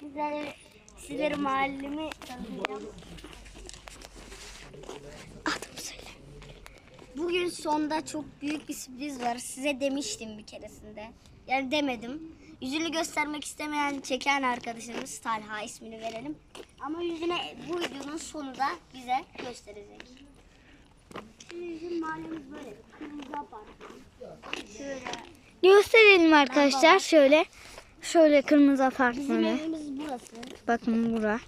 Sizlere, sizlere mahallemi tanıtacağım. Adımı söyle. Bugün sonda çok büyük bir sürpriz var. Size demiştim bir keresinde. Yani demedim. Yüzünü göstermek istemeyen çeken arkadaşımız Talha ismini verelim. Ama yüzüne bu videonun sonunda bize gösterecek. Şimdi bizim mahallemiz böyle. Kırmızı apartman. Şöyle. Gösterelim arkadaşlar şöyle. Şöyle kırmızı Bizim apartmanı. evimiz. Bakın bura.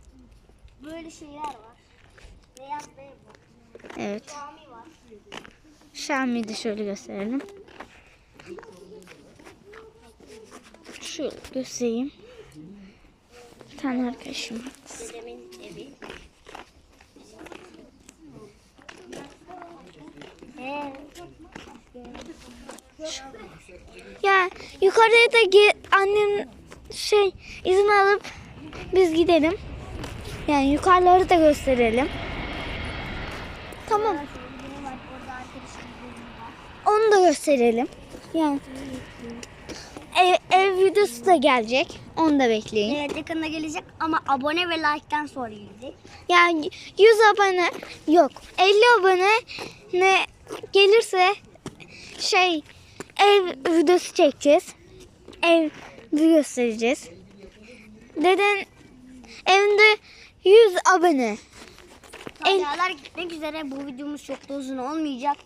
Böyle şeyler var. Beyaz var. Evet. Cami var. Şami'yi de şöyle gösterelim. Şöyle göstereyim. Bir tane arkadaşım. Dedemin evi. Ya yukarıya da annem şey izin alıp biz gidelim. Yani yukarıları da gösterelim. Tamam. Onu da gösterelim. Yani ev, ev videosu da gelecek. Onu da bekleyin. Evet yakında gelecek ama abone ve like'tan sonra gelecek. Yani 100 abone yok. 50 abone ne gelirse şey ev videosu çekeceğiz. Ev göstereceğiz. Deden evinde 100 abone. El- Talyalar gitmek üzere bu videomuz çok da uzun olmayacak.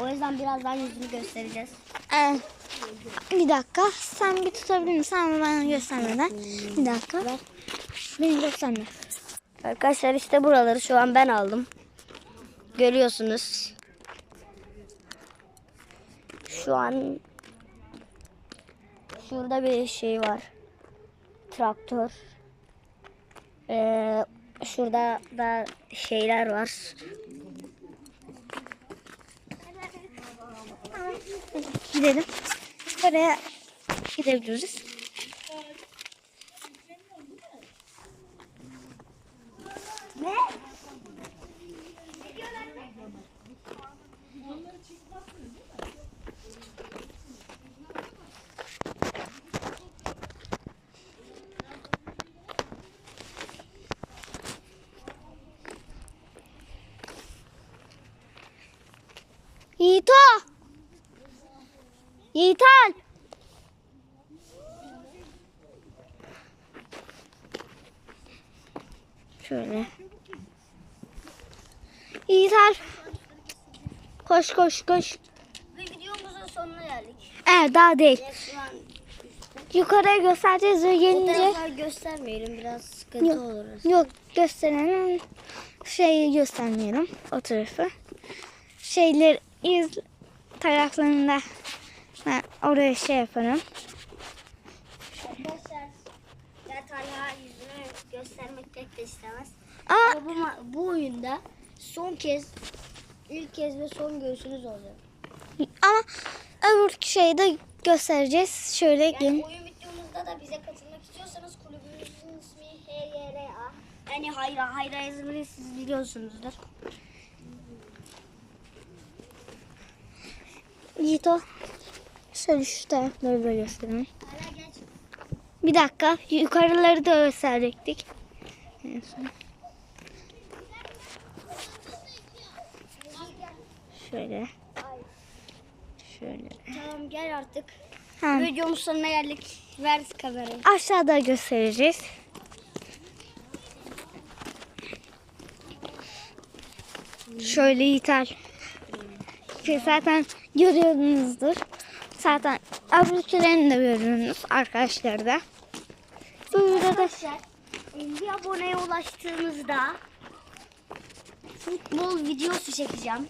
O yüzden birazdan yüzünü göstereceğiz. Ee, bir dakika. Sen bir tutabilir misin ama bana göstermeden. Bir dakika. Beni gösterme. Arkadaşlar işte buraları şu an ben aldım. Görüyorsunuz. Şu an şurada bir şey var. Traktör. Ee, şurada da şeyler var. Gidelim. Oraya gidebiliriz. Ne? Yiğito! Yiğital! Şöyle. Yiğital! Koş koş koş. Ve videomuzun sonuna geldik. Evet daha değil. Evet, Yukarıya göstereceğiz ve bu gelince... taraflar göstermeyelim biraz sıkıntı Yok. olur. Yok gösterelim. Şeyi göstermeyelim. O tarafı. Şeyler iz taraflarında ben oraya şey yaparım. Arkadaşlar ya Talha yüzünü göstermek pek de istemez. Ama bu, bu oyunda son kez ilk kez ve son göğsünüz olacak. ama öbür şeyi de göstereceğiz. Şöyle Yani gelin. oyun videomuzda da bize katılmak istiyorsanız kulübümüzün ismi HYRA. Yani Hayra, Hayra yazımını siz biliyorsunuzdur. Git o. Şöyle şu tarafları da geç. Bir dakika. Yukarıları da gösterecektik. Şöyle. Şöyle. Tamam gel artık. Ha, Videomuz sonuna geldik. Ver kamerayı. aşağıda göstereceğiz. Şöyle. Şey zaten görüyorsunuzdur. Zaten öbürkülerini de görüyorsunuz arkadaşlar da. Burada da Arkadaşlar 50 aboneye ulaştığımızda futbol videosu çekeceğim.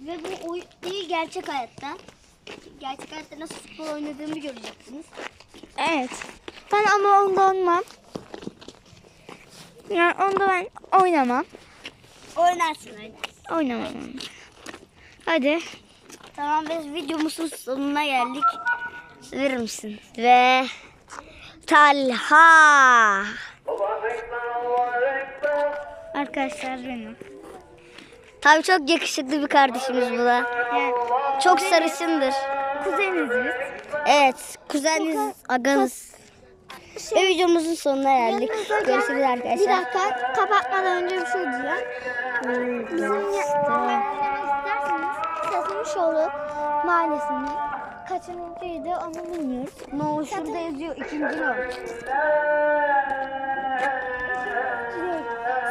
Ve bu oyun değil gerçek hayatta. Gerçek hayatta nasıl futbol oynadığımı göreceksiniz. evet. Ben ama onda olmam. Yani onda ben oynamam. Oynarsın oynarsın. Oynamam. Hadi. Tamam biz videomuzun sonuna geldik. Verir misin? Ve Talha. Arkadaşlar benim. Tabii çok yakışıklı bir kardeşimiz bu da. Yani Çok sarışındır. kuzeniz biz. Evet, kuzeniniz, aganız. şey, Ve videomuzun sonuna geldik. Görüşürüz Bir arkadaşlar. dakika kapatmadan önce bir şey diyeceğim. Bizim ya- Sazımışoğlu mahallesinde kaçıncıydı onu bilmiyoruz. No şurada yazıyor ikinci no.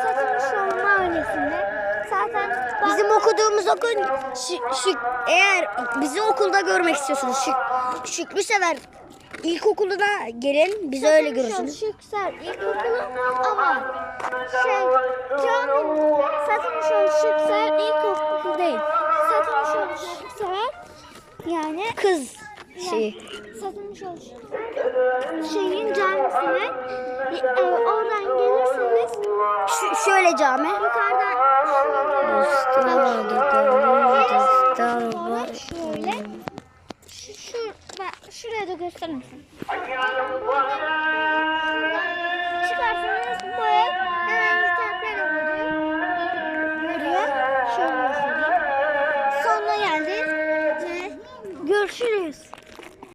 Sazımışoğlu mahallesinde zaten Bizim okuduğumuz okul Şü- Şük- eğer bizi okulda görmek istiyorsunuz Şük, Şükrü Sever İlkokulu'na gelin bizi öyle görürsünüz. Yüksel İlkokulu ama şey cami Satılmışoğlu Yüksel İlkokulu değil. Yani Kız şeyi. Satılmışoğlu şeyin camisine e, oradan gelirseniz Şu, şöyle cami. yukarıdan şöyle şöyle şu, şuraya da gösterir misin?